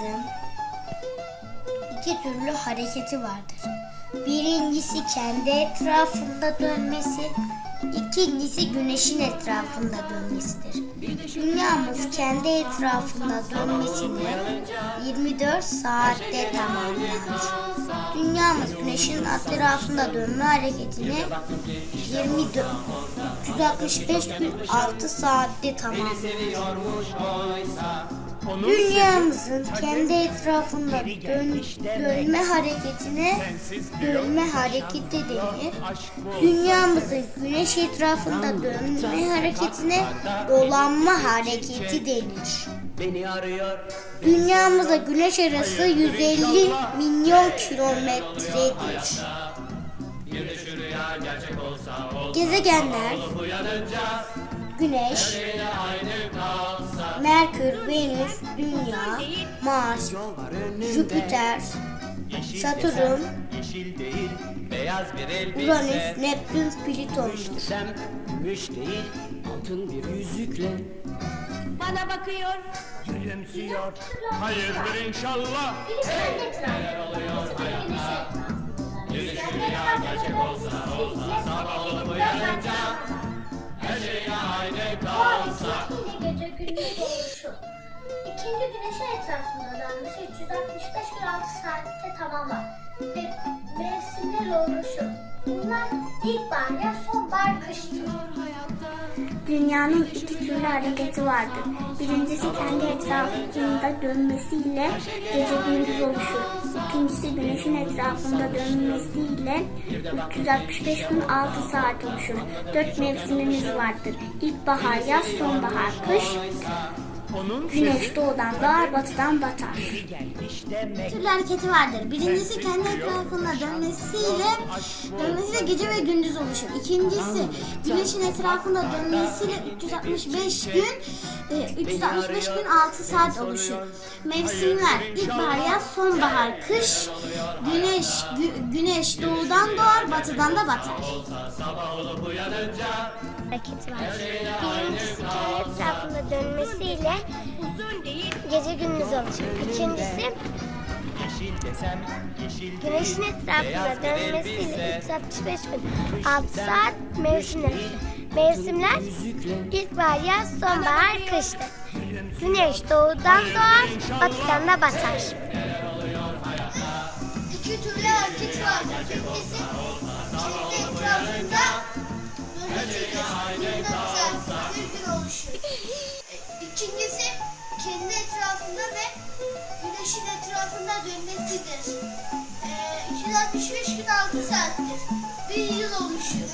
Dünyamızın iki türlü hareketi vardır. Birincisi kendi etrafında dönmesi, ikincisi güneşin etrafında dönmesidir. Dünyamız kendi etrafında dönmesini 24 saatte tamamlar. Dünyamız güneşin etrafında dönme hareketini 24 365 gün 6 saatte tamamlar. Dünyamızın kendi etrafında dön- dönme hareketine dönme hareketi denir. Dünyamızın güneş etrafında dönme hareketine dolanma hareketi denir. Dünyamızla güneş arası 150 milyon kilometredir. Gezegenler Güneş, Merkür, Venüs, Dünya, Mars. Jüpiter, Satürn. Uranüs, Neptün. Desem, gümüş değil. Altın bir yüzükle. Bana bakıyor. Gülümsüyor. Hayırdır inşallah. gece gündüz oluşu. İkinci güneşin etrafında dönmesi 365 gün 6 saatte tamamlar. Ve mevsimler oluşu. Bunlar ilkbahar, sonbahar, kıştır. Dünyanın türlü hareketi vardır. Birincisi kendi etrafında dönmesiyle gece gündüz oluşur. İkincisi güneşin etrafında dönmesiyle 365 gün 6 saat oluşur. Dört mevsimimiz vardır. İlkbahar, yaz, sonbahar, kış. Güneş doğudan doğar, batıdan batar. türlü hareketi vardır. Birincisi kendi etrafında dönmesiyle dönmesiyle gece ve gündüz oluşur. İkincisi güneşin etrafında dönmesiyle 365 gün e, 365 gün 6 saat oluşur. Mevsimler ilkbahar, yaz, sonbahar, kış. Güneş gü- güneş doğudan doğar, batıdan da batar. Hareketi var. Etrafında dönmesiyle gece gündüz oluşur. İkincisi Güneşin etrafında dönmesiyle elbise. 365 gün 6 saat mevsimler. Mevsimler ilkbahar, yaz, sonbahar, kıştır. Güneş doğudan doğar, batıdan da batar. İki türlü hareket vardır. Birincisi etrafında dönmesidir. Ee, 365 gün 6 saattir. Bir yıl oluşur.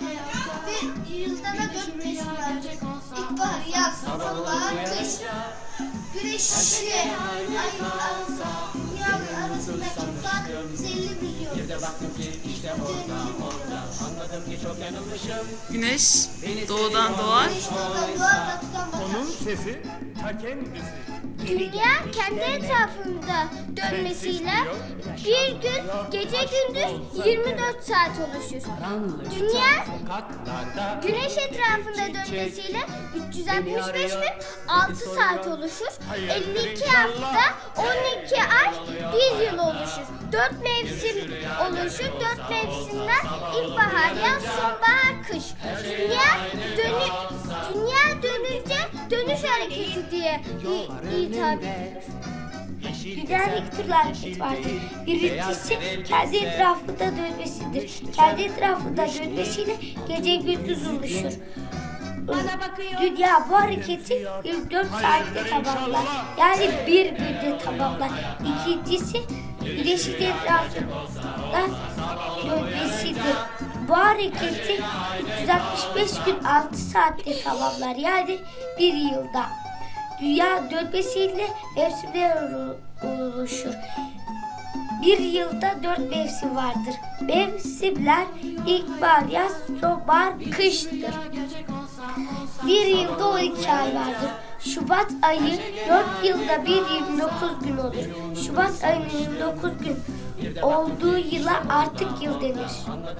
Ee, bir yılda da 4 mevsim vardır. İlkbahar, yaz, sonbahar, kış. Güneş ile ayın arasındaki fark 150 milyon. Bir de baktım ki işte orada, orada. Anladım ki çok yanılmışım. Güneş doğudan doğar. Güneş doğudan doğar, batıdan batar. Onun sesi ta kendisi. Dünya kendi etrafında dönmesiyle bir gün gece gündüz 24 saat oluşur. Dünya güneş etrafında dönmesiyle 365 gün 6 saat oluşur. 52 hafta 12 ay 1 yıl oluşur. 4 mevsim oluşur. 4 mevsimler ilkbahar, yaz, sonbahar, kış. Dünya dönü dünya dönünce dönüş hareketi diye hitap. Dünyanın iki türlü hareket vardır. Birincisi kendi etrafında dönmesidir. Kendi etrafında dönmesiyle gece gündüz oluşur. Dünya bu hareketi 24 saatte tamamlar. Yani bir günde tamamlar. İkincisi güneşin etrafında dönmesidir. Bu hareketi 365 gün 6 saatte tamamlar. Yani bir yılda. Dünya dönmesiyle mevsimler olu- oluşur. Bir yılda dört mevsim vardır. Mevsimler ilkbahar, yaz, sonbahar, kıştır. Bir yılda 12 ay vardır. Şubat ayı 4 yılda bir 29 gün olur. Şubat ayının 29 gün olduğu yıla artık yıl denir.